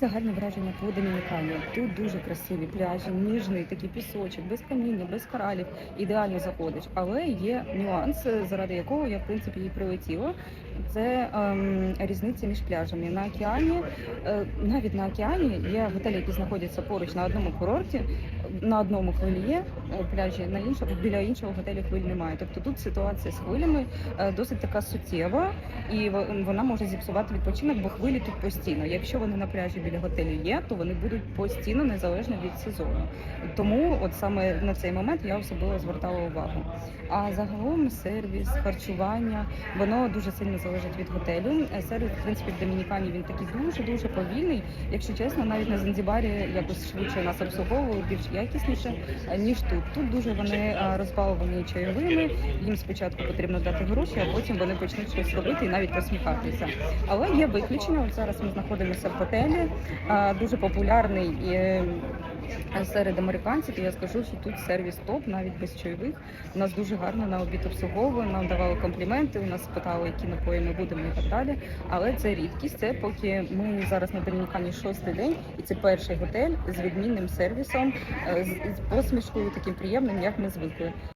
Загальне враження по Домінікані. Тут дуже красиві пляжі, ніжний такий пісочок, без каміння, без коралів. Ідеально заходиш. Але є нюанс, заради якого я в принципі і прилетіла. Це ем, різниця між пляжами. На океані, е, навіть на океані є готелі, які знаходяться поруч на одному курорті. На одному хвилі є е, пляжі, на іншому біля іншого готелю хвиль немає. Тобто тут ситуація з хвилями е, досить така суттєва, і вона може зіпсувати відпочинок, бо хвилі тут постійно. Якщо вони на пляжі біля готелю є, то вони будуть постійно незалежно від сезону. Тому, от саме на цей момент я особливо звертала увагу. А загалом сервіс, харчування, воно дуже сильно залежить від готелю. Е, Сервіс, в принципі, в Домінікані він такий дуже дуже повільний. Якщо чесно, навіть на Занзібарі якось швидше нас обслуговували, більш якісніше е, ніж тут. Тут дуже вони е, розбаловані чайовими. Їм спочатку потрібно дати гроші, а потім вони почнуть щось робити навіть посміхатися. Але є виключення. От зараз ми знаходимося в готелі, дуже популярний. е, Серед американців я скажу, що тут сервіс топ, навіть без чайових. У нас дуже гарно на обід обслуговували, нам давали компліменти. У нас питали, які напої ми будемо і так далі. Але це рідкість. Це поки ми зараз на Домінікані шостий день, і це перший готель з відмінним сервісом, е, з посмішкою таким приємним, як ми звикли.